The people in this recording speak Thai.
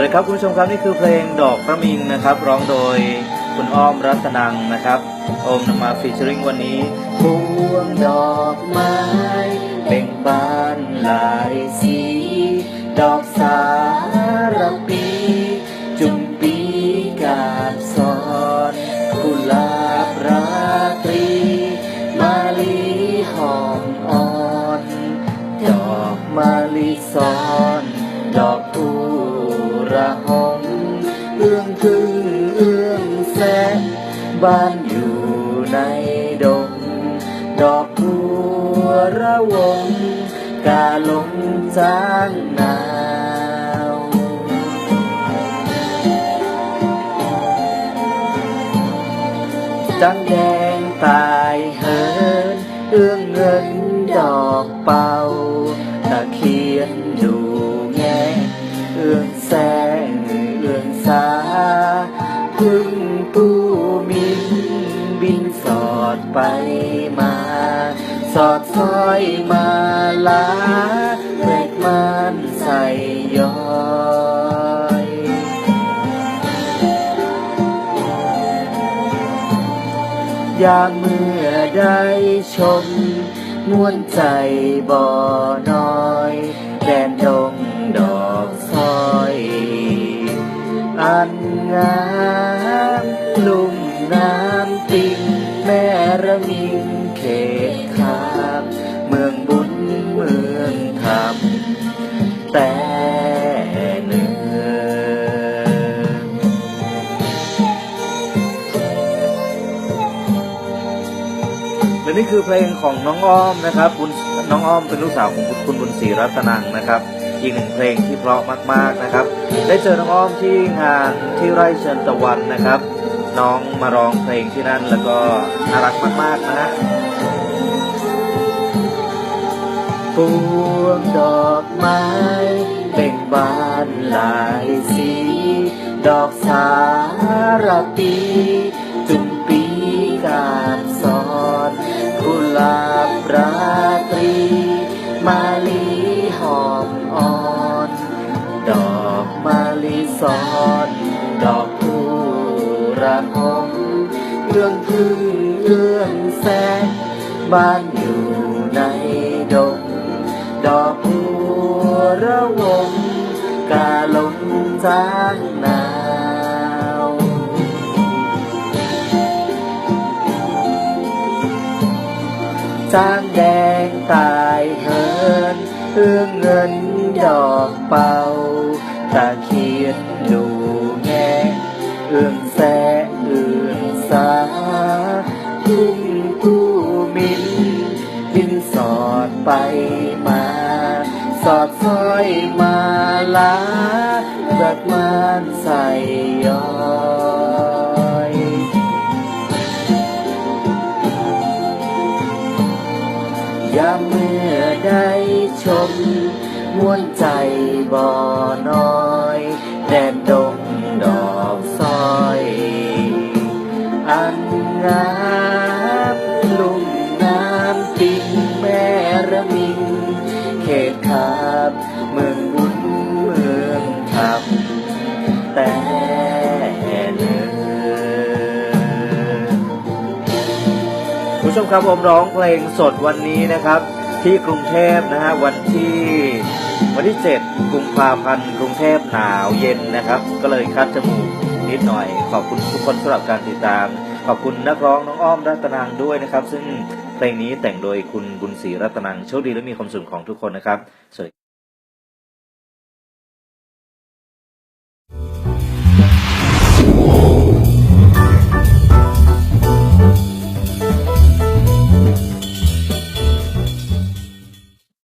วัสดีครับคุณผู้ชมครับนี่คือเพลงดอกพระมิงนะครับ ร้องโดยคุณอ้อมรัตนังนะครับโอมนำมาฟีเจอริงวันนี้พวงดอกไม้เบ่งบานหลายสี ดอกสารปี จุมปีกาบซอนกุหลาบราตรี มาลีหอมอ่อน ดอกมาลิซ้อน ระหงเอื้องพึ่งเอื้องแสงบ้านอยู่ในดง ดอกบัวระวงกาลงจางหนาวจังแดงตายเหิน เอื้องเงินดอกเป่าตะเคียนดูแงเอื้องแสง ผู้มิบินสอดไปมา สอดซอยมาลาเวกมันใส่ย้อยยามเมื่อได้ชมมวนใจบ่อน้อยแดนดงดอกซอย อันงาม เขตขามเมืองบุญเมืองธรรมแต่เนื้และนี่คือเพลงของน้องอ้อมนะครับคุณน้องอ้อมเป็นลูกสาวของคุณบุญศรีรัตนังนะครับอีกหนึ่งเพลงที่เพราะมากๆนะครับ ได้เจอน้องอ้อมที่งานที่ไร่เชิญตะวันนะครับ น้องมาร้องเพลงที่นั่นแล้วก็น่ารักมากๆนะฮะ วงดอกไม้เบ่งบานหลายสี ดอกสารปีจุมปีกาบซอนกุหลาบราตรี มาลีหอมอ่อน ดอกมาลีซ้อน ดอกคูระหงเรื่องพึ่งเอื้องแสงบ้านอยู่ จางหนาวจางแดงตายเหินเอื้องเงินดอกเป่าตะเคียนดูแงเอื้องแสเอื้องสาทุ่งผู้มินบินสอดไปมา สอดซ้อยมาลา รักมานใส่ย้อยยามเมื่อได้ชมมวนใจบ่อน้อ องธรรมแต่เนื้อคุณผู้ชมครับผมร้องเพลงสดวันนี้นะครับ ที่กรุงเทพนะฮะวันที่วันที่ 7 กุมภาพันธ์กรุงเทพหนาวเย็นนะครับ ก็เลยคัดจมูกนิดหน่อย ขอบคุณทุกคนสำหรับการติดตาม ขอบคุณนักร้องน้องอ้อมรัตนังด้วยนะครับ ซึ่งเพลงนี้แต่งโดยคุณบุญศรีรัตนังโชคดีและมีความสุขของทุกคนนะครับสวัสดี